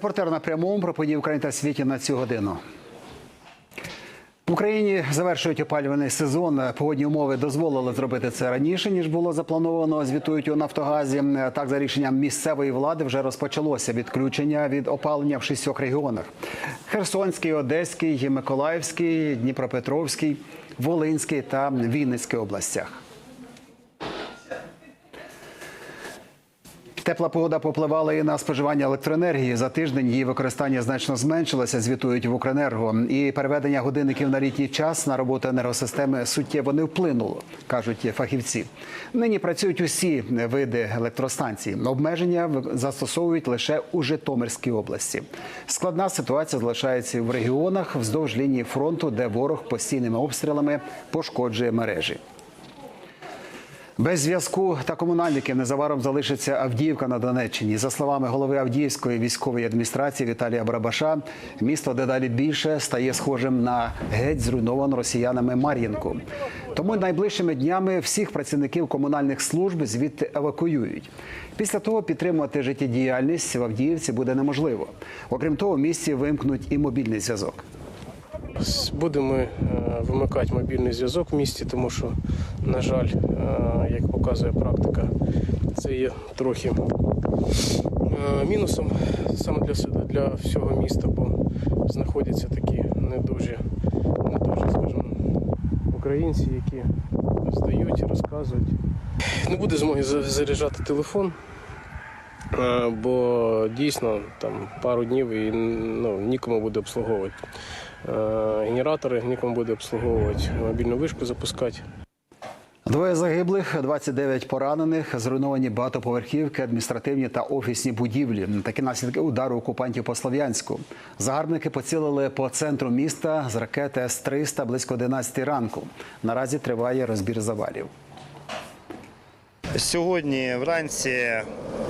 Репортер на прямому про події в та світі на цю годину. В Україні завершують опалювальний сезон. Погодні умови дозволили зробити це раніше ніж було заплановано. Звітують у Нафтогазі. Так, за рішенням місцевої влади вже розпочалося відключення від опалення в шістьох регіонах: Херсонський, Одеський, Миколаївський, Дніпропетровський, Волинський та Вінницький областях. Тепла погода попливала і на споживання електроенергії. За тиждень її використання значно зменшилося, звітують в Укренерго. І переведення годинників на літній час на роботу енергосистеми суттєво не вплинуло, кажуть фахівці. Нині працюють усі види електростанцій. Обмеження застосовують лише у Житомирській області. Складна ситуація залишається в регіонах вздовж лінії фронту, де ворог постійними обстрілами пошкоджує мережі. Без зв'язку та комунальників незабаром залишиться Авдіївка на Донеччині. За словами голови Авдіївської військової адміністрації Віталія Барабаша, місто дедалі більше стає схожим на геть зруйновану росіянами Мар'їнку. Тому найближчими днями всіх працівників комунальних служб звідти евакуюють. Після того підтримувати життєдіяльність в Авдіївці буде неможливо. Окрім того, в місті вимкнуть і мобільний зв'язок. Будемо е, вимикати мобільний зв'язок в місті, тому що, на жаль, е, як показує практика, це є трохи е, мінусом саме для, для всього міста, бо знаходяться такі не дуже, не дуже, скажімо, українці, які здають, розказують. Не буде змоги заряджати телефон. Е, Бо дійсно там пару днів і ну, нікому буде обслуговувати е, генератори, нікому буде обслуговувати мобільну вишку запускати. Двоє загиблих, 29 поранених, зруйновані багатоповерхівки, адміністративні та офісні будівлі. Такі наслідки удару окупантів по Слов'янську. Загарбники поцілили по центру міста з ракети С-300 близько 11 ранку. Наразі триває розбір завалів. Сьогодні вранці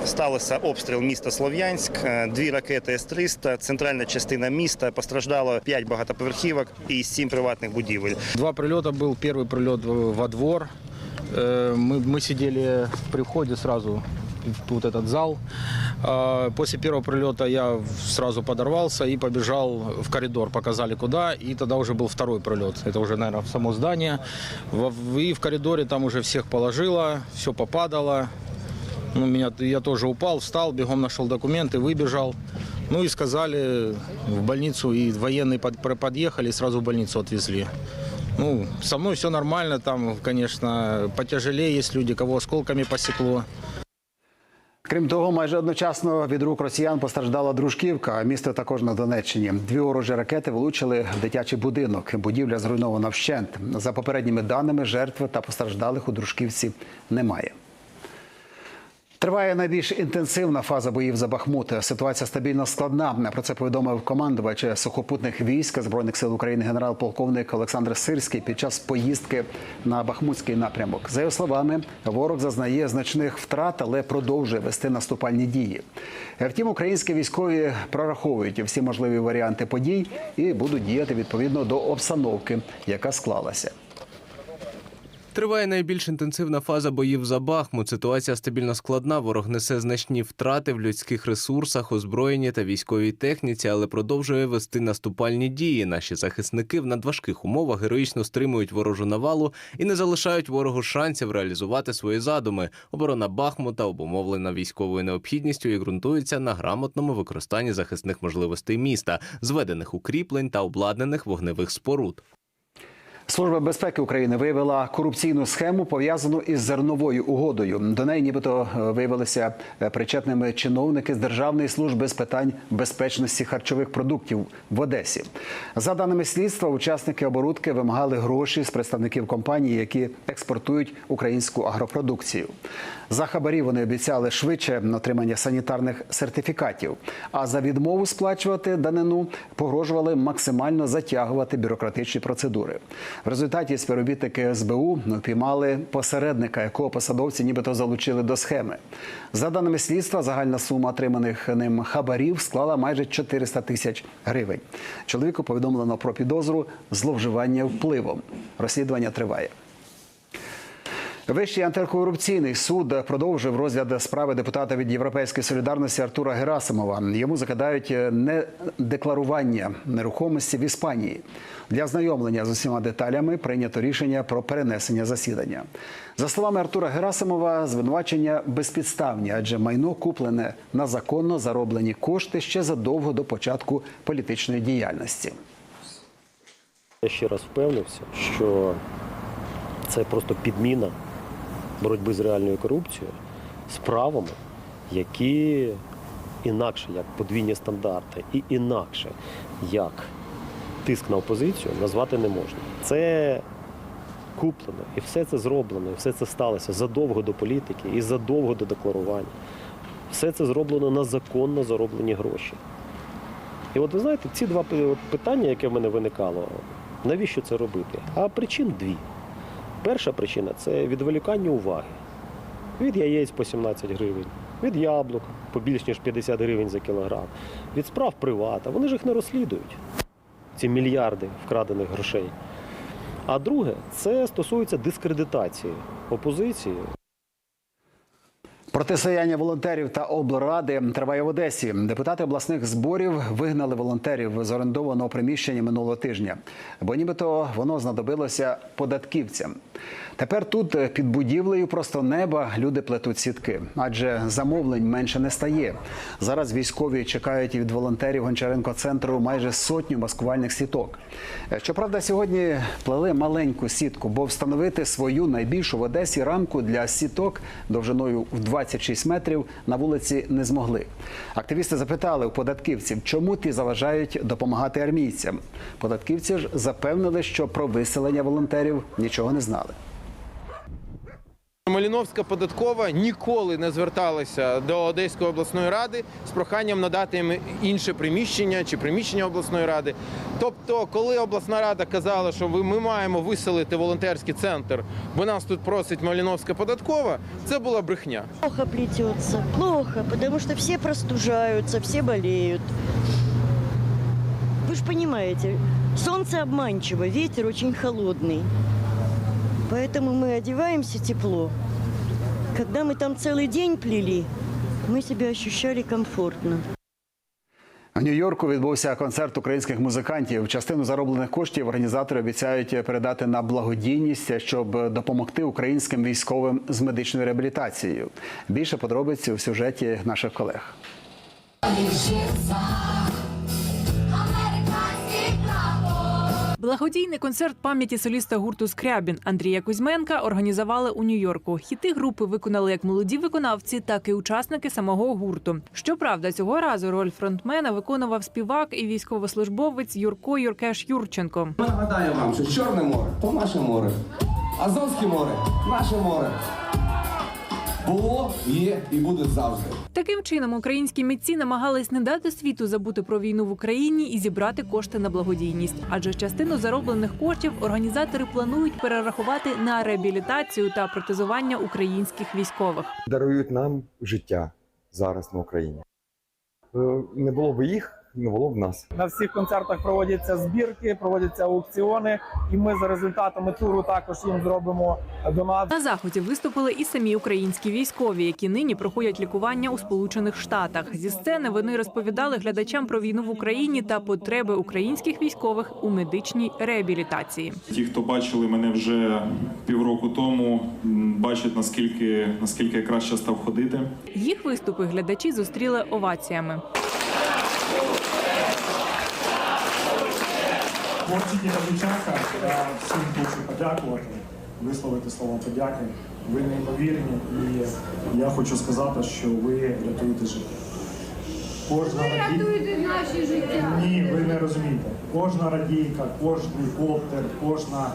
сталося обстріл міста Слов'янськ. Е, Дві ракети С-300, центральна частина міста. Постраждало 5 багатоповерхівок і 7 приватних будівель. Два прильоти був перший прильот во двор. Э, Мы, мы сидели при входе сразу в тут этот зал. А, После первого прилета я сразу подорвался и побежал в коридор. Показали куда. И тогда уже был второй прилет. Это уже, наверное, в само здание. И в коридоре там уже всех положило, все попадало. Ну, меня, я тоже упал, встал, бегом нашел документы, выбежал. Ну и сказали в больницу, и военные под- подъехали, сразу в больницу отвезли. Ну, со мной все нормально, там, конечно, потяжелее есть люди, кого осколками посекло. Крім того, майже одночасно від рук росіян постраждала Дружківка, місто також на Донеччині. Дві ворожі ракети влучили в дитячий будинок. Будівля зруйнована вщент. За попередніми даними, жертв та постраждалих у Дружківці немає. Триває найбільш інтенсивна фаза боїв за Бахмут. Ситуація стабільно складна. Про це повідомив командувач сухопутних військ збройних сил України генерал-полковник Олександр Сирський під час поїздки на Бахмутський напрямок. За його словами, ворог зазнає значних втрат, але продовжує вести наступальні дії. Втім, українські військові прораховують всі можливі варіанти подій і будуть діяти відповідно до обстановки, яка склалася. Триває найбільш інтенсивна фаза боїв за Бахмут. Ситуація стабільно складна. Ворог несе значні втрати в людських ресурсах, озброєнні та військовій техніці, але продовжує вести наступальні дії. Наші захисники в надважких умовах героїчно стримують ворожу навалу і не залишають ворогу шансів реалізувати свої задуми. Оборона Бахмута обумовлена військовою необхідністю і ґрунтується на грамотному використанні захисних можливостей міста, зведених укріплень та обладнаних вогневих споруд. Служба безпеки України виявила корупційну схему пов'язану із зерновою угодою. До неї нібито е, виявилися е, причетними чиновники з Державної служби з питань безпечності харчових продуктів в Одесі. За даними слідства, учасники оборудки вимагали гроші з представників компаній, які експортують українську агропродукцію. За хабарі вони обіцяли швидше отримання санітарних сертифікатів. А за відмову сплачувати данину погрожували максимально затягувати бюрократичні процедури. В результаті співробітники СБУ упіймали посередника, якого посадовці нібито залучили до схеми. За даними слідства, загальна сума отриманих ним хабарів склала майже 400 тисяч гривень. Чоловіку повідомлено про підозру зловживання впливом. Розслідування триває. Вищий антикорупційний суд продовжив розгляд справи депутата від Європейської солідарності Артура Герасимова. Йому закидають недекларування нерухомості в Іспанії. Для ознайомлення з усіма деталями прийнято рішення про перенесення засідання. За словами Артура Герасимова, звинувачення безпідставні, адже майно куплене на законно зароблені кошти ще задовго до початку політичної діяльності. Я ще раз впевнився, що це просто підміна боротьби з реальною корупцією справами, які інакше як подвійні стандарти і інакше як тиск на опозицію назвати не можна. Це куплено, і все це зроблено, і все це сталося задовго до політики і задовго до декларування. Все це зроблено на законно зароблені гроші. І от ви знаєте, ці два питання, яке в мене виникало, навіщо це робити? А причин дві. Перша причина це відволікання уваги. Від яєць по 17 гривень, від яблук по більш ніж 50 гривень за кілограм, від справ привата. Вони ж їх не розслідують, ці мільярди вкрадених грошей. А друге, це стосується дискредитації опозиції Протистояння волонтерів та облради триває в Одесі. Депутати обласних зборів вигнали волонтерів з орендованого приміщення минулого тижня, бо нібито воно знадобилося податківцям. Тепер тут під будівлею просто неба люди плетуть сітки, адже замовлень менше не стає. Зараз військові чекають від волонтерів Гончаренко центру майже сотню маскувальних сіток. Щоправда, сьогодні плели маленьку сітку, бо встановити свою найбільшу в Одесі рамку для сіток довжиною в 26 метрів на вулиці не змогли. Активісти запитали у податківців, чому ті заважають допомагати армійцям. Податківці ж запевнили, що про виселення волонтерів нічого не знали. Маліновська податкова ніколи не зверталася до Одеської обласної ради з проханням надати їм інше приміщення чи приміщення обласної ради. Тобто, коли обласна рада казала, що ви- ми маємо виселити волонтерський центр, бо нас тут просить Маліновська податкова, це була брехня. Плохо плетется, плохо, потому что все простужаются, все болеют. Вы же понимаете, солнце обманчиво, ветер очень холодный. Поэтому мы одеваемся тепло. Когда мы там целый день плели, мы себя ощущали комфортно. В Нью-Йорку відбувся концерт українських музикантів. Частину зароблених коштів організатори обіцяють передати на благодійність, щоб допомогти українським військовим з медичною реабілітацією. Більше подробиць у сюжеті наших колег. Благодійний концерт пам'яті соліста гурту Скрябін Андрія Кузьменка організували у Нью-Йорку. Хіти групи виконали як молоді виконавці, так і учасники самого гурту. Щоправда, цього разу роль фронтмена виконував співак і військовослужбовець Юрко Юркеш Юрченко. Нагадаю вам, що Чорне море то наше море, Азовське море наше море. Було, є і буде завжди. Таким чином українські митці намагались не дати світу забути про війну в Україні і зібрати кошти на благодійність. Адже частину зароблених коштів організатори планують перерахувати на реабілітацію та протезування українських військових. дарують нам життя зараз на Україні. Е, Не було б їх, не було б нас. На всіх концертах проводяться збірки, проводяться аукціони, і ми за результатами туру також їм зробимо донат. На заході виступили і самі українські військові, які нині проходять лікування у Сполучених Штатах. Зі сцени вони розповідали глядачам про війну в Україні та потреби українських військових у медичній реабілітації. Ті, хто бачили мене вже півроку тому, бачать наскільки наскільки я краще став ходити. Їх виступи глядачі зустріли оваціями. Творчі дівчатка, я всім хочу подякувати, висловити слова подяки. Ви неймовірні, і я хочу сказати, що ви рятуєте життя. Кожна раді... рятуєте наші життя. Ні, ви не розумієте. Кожна радійка, кожний коптер, кожна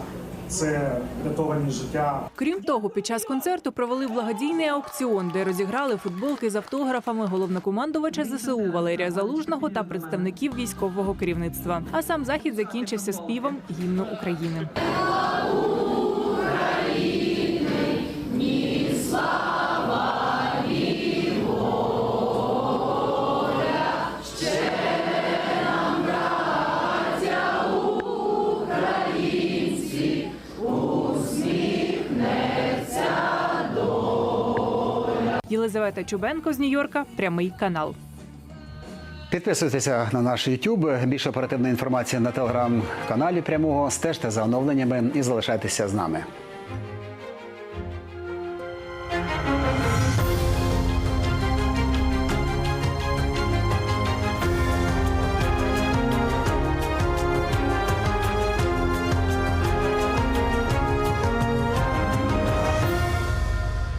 це врятовані життя. Крім того, під час концерту провели благодійний аукціон, де розіграли футболки з автографами головнокомандувача ЗСУ Валерія Залужного та представників військового керівництва. А сам захід закінчився співом гімну України. Єлизавета Чубенко з Нью-Йорка, прямий канал. Підписуйтеся на наш YouTube. Більше оперативної інформації на телеграм-каналі прямого. Стежте за оновленнями і залишайтеся з нами.